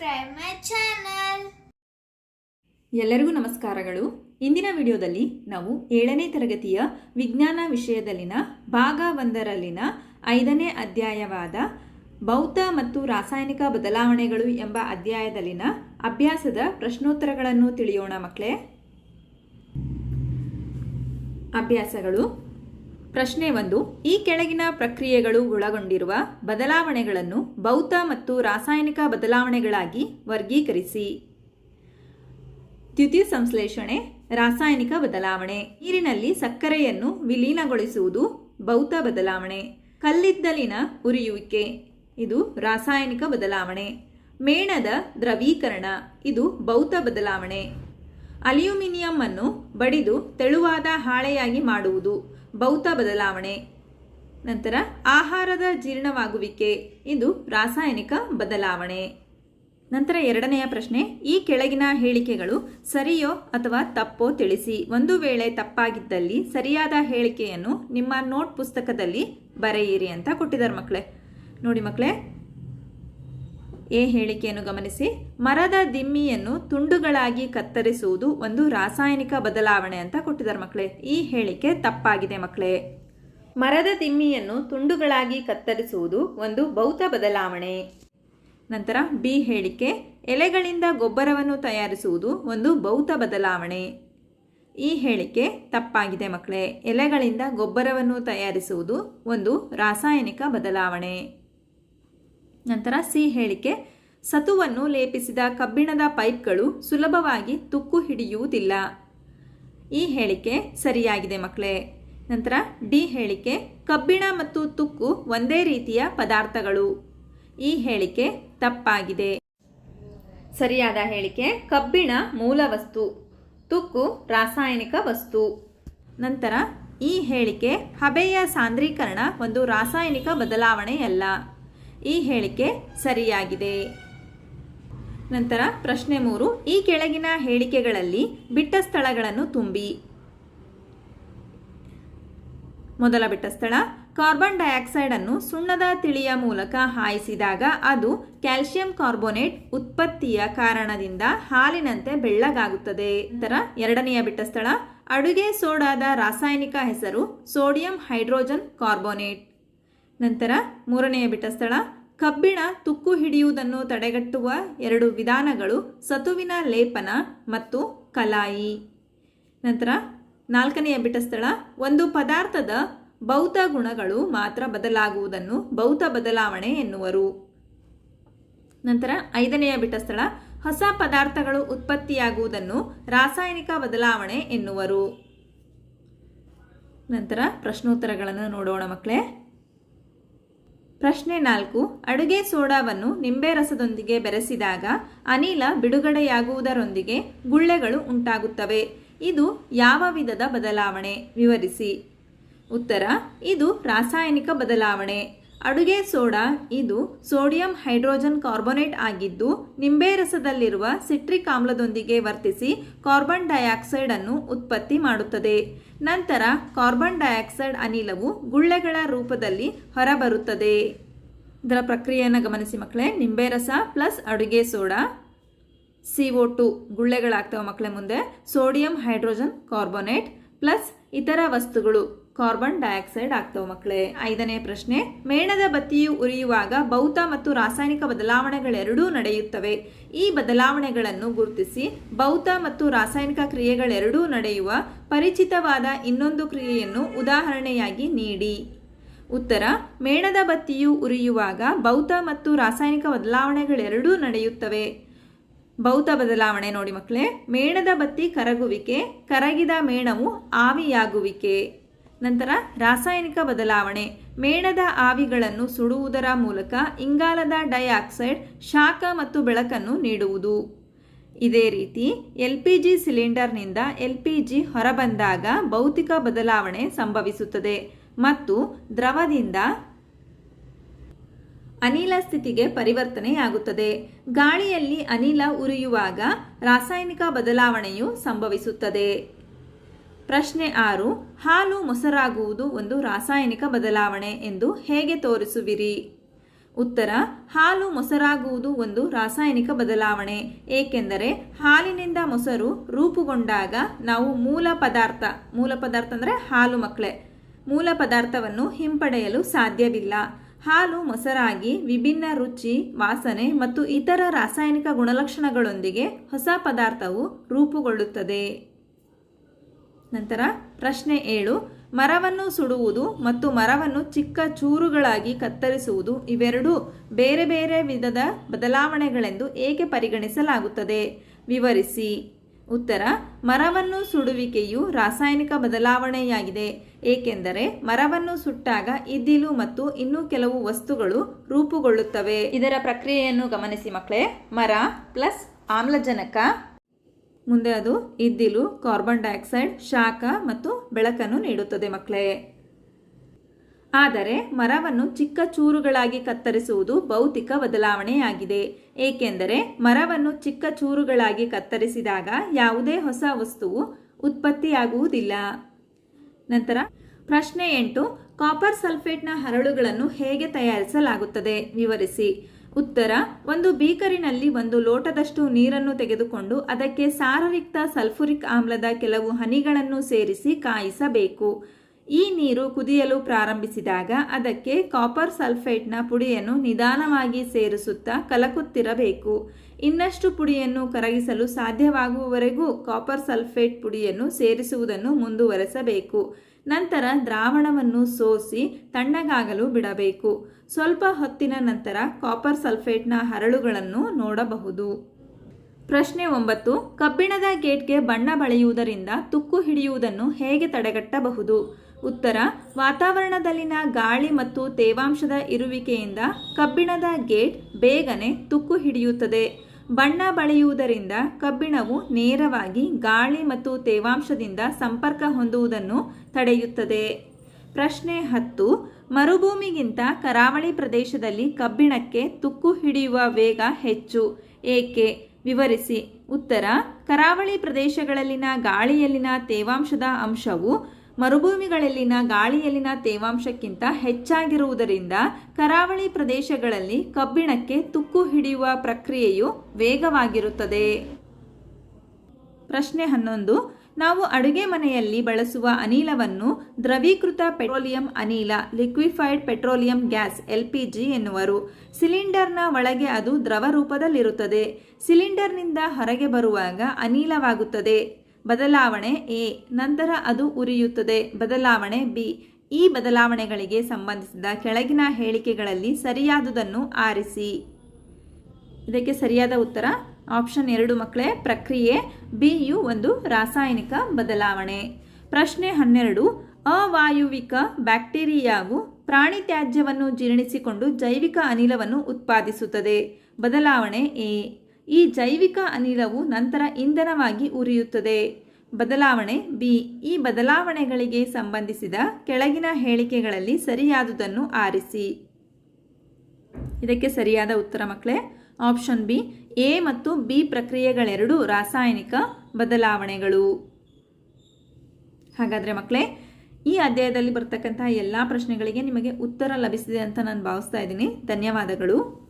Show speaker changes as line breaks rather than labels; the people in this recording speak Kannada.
subscribe ಮೈ ಚಾನಲ್
ಎಲ್ಲರಿಗೂ ನಮಸ್ಕಾರಗಳು. ಇಂದಿನ ವಿಡಿಯೋದಲ್ಲಿ ನಾವು ಏಳನೇ ತರಗತಿಯ ವಿಜ್ಞಾನ ವಿಷಯದಲ್ಲಿನ ಭಾಗ ಒಂದರಲ್ಲಿನ ಐದನೇ ಅಧ್ಯಾಯವಾದ ಭೌತ ಮತ್ತು ರಾಸಾಯನಿಕ ಬದಲಾವಣೆಗಳು ಎಂಬ ಅಧ್ಯಾಯದಲ್ಲಿನ ಅಭ್ಯಾಸದ ಪ್ರಶ್ನೋತ್ತರಗಳನ್ನು ತಿಳಿಯೋಣ ಮಕ್ಕಳೇ. ಅಭ್ಯಾಸಗಳು. ಪ್ರಶ್ನೆ ಒಂದು, ಈ ಕೆಳಗಿನ ಪ್ರಕ್ರಿಯೆಗಳು ಒಳಗೊಂಡಿರುವ ಬದಲಾವಣೆಗಳನ್ನು ಭೌತ ಮತ್ತು ರಾಸಾಯನಿಕ ಬದಲಾವಣೆಗಳಾಗಿ ವರ್ಗೀಕರಿಸಿ. ದ್ಯುತಿ ಸಂಶ್ಲೇಷಣೆ, ರಾಸಾಯನಿಕ ಬದಲಾವಣೆ. ನೀರಿನಲ್ಲಿ ಸಕ್ಕರೆಯನ್ನು ವಿಲೀನಗೊಳಿಸುವುದು ಭೌತ ಬದಲಾವಣೆ. ಕಲ್ಲಿದ್ದಲಿನ ಉರಿಯುವಿಕೆ, ಇದು ರಾಸಾಯನಿಕ ಬದಲಾವಣೆ. ಮೇಣದ ದ್ರವೀಕರಣ, ಇದು ಭೌತ ಬದಲಾವಣೆ. ಅಲ್ಯೂಮಿನಿಯಂ ಅನ್ನು ಬಡಿದು ತೆಳುವಾದ ಹಾಳೆಯಾಗಿ ಮಾಡುವುದು ಭೌತ ಬದಲಾವಣೆ. ನಂತರ ಆಹಾರದ ಜೀರ್ಣವಾಗುವಿಕೆ, ಇದು ರಾಸಾಯನಿಕ ಬದಲಾವಣೆ. ನಂತರ ಎರಡನೆಯ ಪ್ರಶ್ನೆ, ಈ ಕೆಳಗಿನ ಹೇಳಿಕೆಗಳು ಸರಿಯೋ ಅಥವಾ ತಪ್ಪೋ ತಿಳಿಸಿ. ಒಂದು ವೇಳೆ ತಪ್ಪಾಗಿದ್ದಲ್ಲಿ ಸರಿಯಾದ ಹೇಳಿಕೆಯನ್ನು ನಿಮ್ಮ ನೋಟ್ ಪುಸ್ತಕದಲ್ಲಿ ಬರೆಯಿರಿ ಅಂತ ಕೊಟ್ಟಿದ್ದಾರೆ ಮಕ್ಕಳೇ. ನೋಡಿ ಮಕ್ಕಳೇ ಎ ಹೇಳಿಕೆಯನ್ನು ಗಮನಿಸಿ, ಮರದ ದಿಮ್ಮಿಯನ್ನು ತುಂಡುಗಳಾಗಿ ಕತ್ತರಿಸುವುದು ಒಂದು ರಾಸಾಯನಿಕ ಬದಲಾವಣೆ ಅಂತ ಕೊಟ್ಟಿದ್ದಾರೆ ಮಕ್ಕಳೇ. ಈ ಹೇಳಿಕೆ ತಪ್ಪಾಗಿದೆ ಮಕ್ಕಳೇ. ಮರದ ದಿಮ್ಮಿಯನ್ನು ತುಂಡುಗಳಾಗಿ ಕತ್ತರಿಸುವುದು ಒಂದು ಭೌತ ಬದಲಾವಣೆ. ನಂತರ ಬಿ ಹೇಳಿಕೆ, ಎಲೆಗಳಿಂದ ಗೊಬ್ಬರವನ್ನು ತಯಾರಿಸುವುದು ಒಂದು ಭೌತ ಬದಲಾವಣೆ. ಈ ಹೇಳಿಕೆ ತಪ್ಪಾಗಿದೆ ಮಕ್ಕಳೇ. ಎಲೆಗಳಿಂದ ಗೊಬ್ಬರವನ್ನು ತಯಾರಿಸುವುದು ಒಂದು ರಾಸಾಯನಿಕ ಬದಲಾವಣೆ. ನಂತರ ಸಿ ಹೇಳಿಕೆ, ಸತುವನ್ನು ಲೇಪಿಸಿದ ಕಬ್ಬಿಣದ ಪೈಪ್ಗಳು ಸುಲಭವಾಗಿ ತುಕ್ಕು ಹಿಡಿಯುವುದಿಲ್ಲ. ಈ ಹೇಳಿಕೆ ಸರಿಯಾಗಿದೆ ಮಕ್ಕಳೇ. ನಂತರ ಡಿ ಹೇಳಿಕೆ, ಕಬ್ಬಿಣ ಮತ್ತು ತುಕ್ಕು ಒಂದೇ ರೀತಿಯ ಪದಾರ್ಥಗಳು. ಈ ಹೇಳಿಕೆ ತಪ್ಪಾಗಿದೆ. ಸರಿಯಾದ ಹೇಳಿಕೆ, ಕಬ್ಬಿಣ ಮೂಲ ವಸ್ತು, ತುಕ್ಕು ರಾಸಾಯನಿಕ ವಸ್ತು. ನಂತರ ಈ ಹೇಳಿಕೆ, ಹಬೆಯ ಸಾಂದ್ರೀಕರಣ ಒಂದು ರಾಸಾಯನಿಕ ಬದಲಾವಣೆಯಲ್ಲ. ಈ ಹೇಳಿಕೆ ಸರಿಯಾಗಿದೆ. ನಂತರ ಪ್ರಶ್ನೆ ಮೂರು, ಈ ಕೆಳಗಿನ ಹೇಳಿಕೆಗಳಲ್ಲಿ ಬಿಟ್ಟ ಸ್ಥಳಗಳನ್ನು ತುಂಬಿ. ಮೊದಲ ಬಿಟ್ಟ ಸ್ಥಳ, ಕಾರ್ಬನ್ ಡೈಆಕ್ಸೈಡ್ ಅನ್ನು ಸುಣ್ಣದ ತಿಳಿಯ ಮೂಲಕ ಹಾಯಿಸಿದಾಗ ಅದು ಕ್ಯಾಲ್ಸಿಯಂ ಕಾರ್ಬೋನೇಟ್ ಉತ್ಪತ್ತಿಯ ಕಾರಣದಿಂದ ಹಾಲಿನಂತೆ ಬೆಳ್ಳಗಾಗುತ್ತದೆ. ನಂತರ ಎರಡನೆಯ ಬಿಟ್ಟ ಸ್ಥಳ, ಅಡುಗೆ ಸೋಡಾದ ರಾಸಾಯನಿಕ ಹೆಸರು ಸೋಡಿಯಂ ಹೈಡ್ರೋಜನ್ ಕಾರ್ಬೋನೇಟ್. ನಂತರ ಮೂರನೆಯ ಬಿಟ್ಟ ಸ್ಥಳ ಕಬ್ಬಿಣ ತುಕ್ಕು ಹಿಡಿಯುವುದನ್ನು ತಡೆಗಟ್ಟುವ ಎರಡು ವಿಧಾನಗಳು ಸತುವಿನ ಲೇಪನ ಮತ್ತು ಕಲಾಯಿ. ನಂತರ ನಾಲ್ಕನೆಯ ಬಿಟ್ಟ ಸ್ಥಳ ಒಂದು ಪದಾರ್ಥದ ಭೌತ ಗುಣಗಳು ಮಾತ್ರ ಬದಲಾಗುವುದನ್ನು ಭೌತ ಬದಲಾವಣೆ ಎನ್ನುವರು. ನಂತರ ಐದನೆಯ ಬಿಟ್ಟ ಸ್ಥಳ ಹೊಸ ಪದಾರ್ಥಗಳು ಉತ್ಪತ್ತಿಯಾಗುವುದನ್ನು ರಾಸಾಯನಿಕ ಬದಲಾವಣೆ ಎನ್ನುವರು. ನಂತರ ಪ್ರಶ್ನೋತ್ತರಗಳನ್ನು ನೋಡೋಣ ಮಕ್ಕಳೇ. ಪ್ರಶ್ನೆ ನಾಲ್ಕು, ಅಡುಗೆ ಸೋಡಾವನ್ನು ನಿಂಬೆ ರಸದೊಂದಿಗೆ ಬೆರೆಸಿದಾಗ ಅನಿಲ ಬಿಡುಗಡೆಯಾಗುವುದರೊಂದಿಗೆ ಗುಳ್ಳೆಗಳು ಉಂಟಾಗುತ್ತವೆ. ಇದು ಯಾವ ವಿಧದ ಬದಲಾವಣೆ? ವಿವರಿಸಿ. ಉತ್ತರ, ಇದು ರಾಸಾಯನಿಕ ಬದಲಾವಣೆ. ಅಡುಗೆ ಸೋಡಾ ಇದು ಸೋಡಿಯಂ ಹೈಡ್ರೋಜನ್ ಕಾರ್ಬೋನೇಟ್ ಆಗಿದ್ದು ನಿಂಬೆ ರಸದಲ್ಲಿರುವ ಸಿಟ್ರಿಕ್ ಆಮ್ಲದೊಂದಿಗೆ ವರ್ತಿಸಿ ಕಾರ್ಬನ್ ಡೈಆಕ್ಸೈಡ್ ಅನ್ನು ಉತ್ಪತ್ತಿ ಮಾಡುತ್ತದೆ. ನಂತರ ಕಾರ್ಬನ್ ಡೈಆಕ್ಸೈಡ್ ಅನಿಲವು ಗುಳ್ಳೆಗಳ ರೂಪದಲ್ಲಿ ಹೊರಬರುತ್ತದೆ. ಇದರ ಪ್ರಕ್ರಿಯೆಯನ್ನು ಗಮನಿಸಿ ಮಕ್ಕಳೇ. ನಿಂಬೆ ರಸ ಪ್ಲಸ್ ಅಡುಗೆ ಸೋಡಾ ಸಿ ಒ ಟು ಗುಳ್ಳೆಗಳಾಗ್ತವೆ ಮಕ್ಕಳ ಮುಂದೆ. ಸೋಡಿಯಂ ಹೈಡ್ರೋಜನ್ ಕಾರ್ಬೋನೇಟ್ ಪ್ಲಸ್ ಇತರ ವಸ್ತುಗಳು ಕಾರ್ಬನ್ ಡೈಆಕ್ಸೈಡ್ ಆಗ್ತವೆ ಮಕ್ಕಳೇ. ಐದನೇ ಪ್ರಶ್ನೆ, ಮೇಣದ ಬತ್ತಿಯು ಉರಿಯುವಾಗ ಭೌತ ಮತ್ತು ರಾಸಾಯನಿಕ ಬದಲಾವಣೆಗಳೆರಡೂ ನಡೆಯುತ್ತವೆ. ಈ ಬದಲಾವಣೆಗಳನ್ನು ಗುರುತಿಸಿ ಭೌತ ಮತ್ತು ರಾಸಾಯನಿಕ ಕ್ರಿಯೆಗಳೆರಡೂ ನಡೆಯುವ ಪರಿಚಿತವಾದ ಇನ್ನೊಂದು ಕ್ರಿಯೆಯನ್ನು ಉದಾಹರಣೆಯಾಗಿ ನೀಡಿ. ಉತ್ತರ, ಮೇಣದ ಬತ್ತಿಯು ಉರಿಯುವಾಗ ಭೌತ ಮತ್ತು ರಾಸಾಯನಿಕ ಬದಲಾವಣೆಗಳೆರಡೂ ನಡೆಯುತ್ತವೆ. ಭೌತ ಬದಲಾವಣೆ ನೋಡಿ ಮಕ್ಕಳೇ, ಮೇಣದ ಬತ್ತಿ ಕರಗುವಿಕೆ, ಕರಗಿದ ಮೇಣವು ಆವಿಯಾಗುವಿಕೆ. ನಂತರ ರಾಸಾಯನಿಕ ಬದಲಾವಣೆ, ಮೇಣದ ಆವಿಗಳನ್ನು ಸುಡುವುದರ ಮೂಲಕ ಇಂಗಾಲದ ಡೈಆಕ್ಸೈಡ್, ಶಾಖ ಮತ್ತು ಬೆಳಕನ್ನು ನೀಡುವುದು. ಇದೇ ರೀತಿ ಎಲ್ ಪಿ ಜಿ ಸಿಲಿಂಡರ್ನಿಂದ ಎಲ್ ಪಿ ಜಿ ಹೊರಬಂದಾಗ ಭೌತಿಕ ಬದಲಾವಣೆ ಸಂಭವಿಸುತ್ತದೆ ಮತ್ತು ದ್ರವದಿಂದ ಅನಿಲ ಸ್ಥಿತಿಗೆ ಪರಿವರ್ತನೆಯಾಗುತ್ತದೆ. ಗಾಳಿಯಲ್ಲಿ ಅನಿಲ ಉರಿಯುವಾಗ ರಾಸಾಯನಿಕ ಬದಲಾವಣೆಯು ಸಂಭವಿಸುತ್ತದೆ. ಪ್ರಶ್ನೆ ಆರು, ಹಾಲು ಮೊಸರಾಗುವುದು ಒಂದು ರಾಸಾಯನಿಕ ಬದಲಾವಣೆ ಎಂದು ಹೇಗೆ ತೋರಿಸುವಿರಿ? ಉತ್ತರ, ಹಾಲು ಮೊಸರಾಗುವುದು ಒಂದು ರಾಸಾಯನಿಕ ಬದಲಾವಣೆ, ಏಕೆಂದರೆ ಹಾಲಿನಿಂದ ಮೊಸರು ರೂಪುಗೊಂಡಾಗ ನಾವು ಮೂಲ ಪದಾರ್ಥ ಮೂಲ ಪದಾರ್ಥ ಅಂದರೆ ಹಾಲು ಮಕ್ಕಳೇ ಮೂಲ ಪದಾರ್ಥವನ್ನು ಹಿಂಪಡೆಯಲು ಸಾಧ್ಯವಿಲ್ಲ. ಹಾಲು, ಮೊಸರಾಗಿ, ವಿಭಿನ್ನ ರುಚಿ, ವಾಸನೆ ಮತ್ತು ಇತರ ರಾಸಾಯನಿಕ ಗುಣಲಕ್ಷಣಗಳೊಂದಿಗೆ ಹೊಸ ಪದಾರ್ಥವು ರೂಪುಗೊಳ್ಳುತ್ತದೆ. ನಂತರ ಪ್ರಶ್ನೆ ಏಳು, ಮರವನ್ನು ಸುಡುವುದು ಮತ್ತು ಮರವನ್ನು ಚಿಕ್ಕ ಚೂರುಗಳಾಗಿ ಕತ್ತರಿಸುವುದು ಇವೆರಡೂ ಬೇರೆ ಬೇರೆ ವಿಧದ ಬದಲಾವಣೆಗಳೆಂದು ಏಕೆ ಪರಿಗಣಿಸಲಾಗುತ್ತದೆ? ವಿವರಿಸಿ. ಉತ್ತರ ಮರವನ್ನು ಸುಡುವಿಕೆಯು ರಾಸಾಯನಿಕ ಬದಲಾವಣೆಯಾಗಿದೆ ಏಕೆಂದರೆ ಮರವನ್ನು ಸುಟ್ಟಾಗ ಇದ್ದಿಲು ಮತ್ತು ಇನ್ನೂ ಕೆಲವು ವಸ್ತುಗಳು ರೂಪುಗೊಳ್ಳುತ್ತವೆ. ಇದರ ಪ್ರಕ್ರಿಯೆಯನ್ನು ಗಮನಿಸಿ ಮಕ್ಕಳೇ. ಮರ ಪ್ಲಸ್ ಆಮ್ಲಜನಕ. ಮುಂದೆ ಅದು ಇದ್ದಿಲು ಕಾರ್ಬನ್ ಡೈಆಕ್ಸೈಡ್ ಶಾಖ ಮತ್ತು ಬೆಳಕನ್ನು ನೀಡುತ್ತದೆ ಮಕ್ಕಳೇ. ಆದರೆ ಮರವನ್ನು ಚಿಕ್ಕ ಚೂರುಗಳಾಗಿ ಕತ್ತರಿಸುವುದು ಭೌತಿಕ ಬದಲಾವಣೆಯಾಗಿದೆ. ಏಕೆಂದರೆ ಮರವನ್ನು ಚಿಕ್ಕ ಚೂರುಗಳಾಗಿ ಕತ್ತರಿಸಿದಾಗ ಯಾವುದೇ ಹೊಸ ವಸ್ತುವು ಉತ್ಪತ್ತಿಯಾಗುವುದಿಲ್ಲ. ನಂತರ ಪ್ರಶ್ನೆ ಎಂಟು, ಕಾಪರ್ ಸಲ್ಫೇಟ್ನ ಹರಳುಗಳನ್ನು ಹೇಗೆ ತಯಾರಿಸಲಾಗುತ್ತದೆ? ವಿವರಿಸಿ. ಉತ್ತರ, ಒಂದು ಬೀಕರಿನಲ್ಲಿ ಒಂದು ಲೋಟದಷ್ಟು ನೀರನ್ನು ತೆಗೆದುಕೊಂಡು ಅದಕ್ಕೆ ಸಾರರಿಕ್ತ ಸಲ್ಫುರಿಕ್ ಆಮ್ಲದ ಕೆಲವು ಹನಿಗಳನ್ನು ಸೇರಿಸಿ ಕಾಯಿಸಬೇಕು. ಈ ನೀರು ಕುದಿಯಲು ಪ್ರಾರಂಭಿಸಿದಾಗ ಅದಕ್ಕೆ ಕಾಪರ್ ಸಲ್ಫೇಟ್ನ ಪುಡಿಯನ್ನು ನಿಧಾನವಾಗಿ ಸೇರಿಸುತ್ತಾ ಕಲಕುತ್ತಿರಬೇಕು. ಇನ್ನಷ್ಟು ಪುಡಿಯನ್ನು ಕರಗಿಸಲು ಸಾಧ್ಯವಾಗುವವರೆಗೂ ಕಾಪರ್ ಸಲ್ಫೇಟ್ ಪುಡಿಯನ್ನು ಸೇರಿಸುವುದನ್ನು ಮುಂದುವರೆಸಬೇಕು. ನಂತರ ದ್ರಾವಣವನ್ನು ಸೋಸಿ ತಣ್ಣಗಾಗಲು ಬಿಡಬೇಕು. ಸ್ವಲ್ಪ ಹೊತ್ತಿನ ನಂತರ ಕಾಪರ್ ಸಲ್ಫೇಟ್ನ ಹರಳುಗಳನ್ನು ನೋಡಬಹುದು. ಪ್ರಶ್ನೆ ಒಂಬತ್ತು, ಕಬ್ಬಿಣದ ಗೇಟ್ಗೆ ಬಣ್ಣ ಬಳಿಯುವುದರಿಂದ ತುಕ್ಕು ಹಿಡಿಯುವುದನ್ನು ಹೇಗೆ ತಡೆಗಟ್ಟಬಹುದು? ಉತ್ತರ, ವಾತಾವರಣದಲ್ಲಿನ ಗಾಳಿ ಮತ್ತು ತೇವಾಂಶದ ಇರುವಿಕೆಯಿಂದ ಕಬ್ಬಿಣದ ಗೇಟ್ ಬೇಗನೆ ತುಕ್ಕು ಹಿಡಿಯುತ್ತದೆ. ಬಣ್ಣ ಬಳಿಯುವುದರಿಂದ ಕಬ್ಬಿಣವು ನೇರವಾಗಿ ಗಾಳಿ ಮತ್ತು ತೇವಾಂಶದಿಂದ ಸಂಪರ್ಕ ಹೊಂದುವುದನ್ನು ತಡೆಯುತ್ತದೆ. ಪ್ರಶ್ನೆ ಹತ್ತು, ಮರುಭೂಮಿಗಿಂತ ಕರಾವಳಿ ಪ್ರದೇಶದಲ್ಲಿ ಕಬ್ಬಿಣಕ್ಕೆ ತುಕ್ಕು ಹಿಡಿಯುವ ವೇಗ ಹೆಚ್ಚು, ಏಕೆ? ವಿವರಿಸಿ. ಉತ್ತರ, ಕರಾವಳಿ ಪ್ರದೇಶಗಳಲ್ಲಿನ ಗಾಳಿಯಲ್ಲಿನ ತೇವಾಂಶದ ಅಂಶವು ಮರುಭೂಮಿಗಳಲ್ಲಿನ ಗಾಳಿಯಲ್ಲಿನ ತೇವಾಂಶಕ್ಕಿಂತ ಹೆಚ್ಚಾಗಿರುವುದರಿಂದ ಕರಾವಳಿ ಪ್ರದೇಶಗಳಲ್ಲಿ ಕಬ್ಬಿಣಕ್ಕೆ ತುಕ್ಕು ಹಿಡಿಯುವ ಪ್ರಕ್ರಿಯೆಯು ವೇಗವಾಗಿರುತ್ತದೆ. ಪ್ರಶ್ನೆ ಹನ್ನೊಂದು. ನಾವು ಅಡುಗೆ ಮನೆಯಲ್ಲಿ ಬಳಸುವ ಅನಿಲವನ್ನು ದ್ರವೀಕೃತ ಪೆಟ್ರೋಲಿಯಂ ಅನಿಲ, liquefied petroleum gas, L P G ಎನ್ನುವರು. ಸಿಲಿಂಡರ್ನ ಒಳಗೆ ಅದು ದ್ರವ ರೂಪದಲ್ಲಿರುತ್ತದೆ. ಸಿಲಿಂಡರ್ನಿಂದ ಹೊರಗೆ ಬರುವಾಗ ಅನಿಲವಾಗುತ್ತದೆ. ಬದಲಾವಣೆ ಎ. ನಂತರ ಅದು ಉರಿಯುತ್ತದೆ. ಬದಲಾವಣೆ ಬಿ. ಈ ಬದಲಾವಣೆಗಳಿಗೆ ಸಂಬಂಧಿಸಿದ ಕೆಳಗಿನ ಹೇಳಿಕೆಗಳಲ್ಲಿ ಸರಿಯಾದುದನ್ನು ಆರಿಸಿ. ಇದಕ್ಕೆ ಸರಿಯಾದ ಉತ್ತರ? ಆಪ್ಷನ್ ಎರಡು ಮಕ್ಕಳೇ, ಪ್ರಕ್ರಿಯೆ ಬಿ ಯು ಒಂದು ರಾಸಾಯನಿಕ ಬದಲಾವಣೆ. ಪ್ರಶ್ನೆ ಹನ್ನೆರಡು, ಅವಾಯುವಿಕ ಬ್ಯಾಕ್ಟೀರಿಯಾವು ಪ್ರಾಣಿ ತ್ಯಾಜ್ಯವನ್ನು ಜೀರ್ಣಿಸಿಕೊಂಡು ಜೈವಿಕ ಅನಿಲವನ್ನು ಉತ್ಪಾದಿಸುತ್ತದೆ. ಬದಲಾವಣೆ ಎ. ಈ ಜೈವಿಕ ಅನಿಲವು ನಂತರ ಇಂಧನವಾಗಿ ಉರಿಯುತ್ತದೆ. ಬದಲಾವಣೆ ಬಿ. ಈ ಬದಲಾವಣೆಗಳಿಗೆ ಸಂಬಂಧಿಸಿದ ಕೆಳಗಿನ ಹೇಳಿಕೆಗಳಲ್ಲಿ ಸರಿಯಾದುದನ್ನು ಆರಿಸಿ. ಇದಕ್ಕೆ ಸರಿಯಾದ ಉತ್ತರ ಮಕ್ಕಳೇ, ಆಪ್ಷನ್ ಬಿ. ಎ ಮತ್ತು ಬಿ ಪ್ರಕ್ರಿಯೆಗಳೆರಡೂ ರಾಸಾಯನಿಕ ಬದಲಾವಣೆಗಳು. ಹಾಗಾದರೆ ಮಕ್ಕಳೇ, ಈ ಅಧ್ಯಾಯದಲ್ಲಿ ಬರ್ತಕ್ಕಂತಹ ಎಲ್ಲ ಪ್ರಶ್ನೆಗಳಿಗೆ ನಿಮಗೆ ಉತ್ತರ ಲಭಿಸಿದೆ ಅಂತ ನಾನು ಭಾವಿಸ್ತಾ ಇದ್ದೀನಿ. ಧನ್ಯವಾದಗಳು.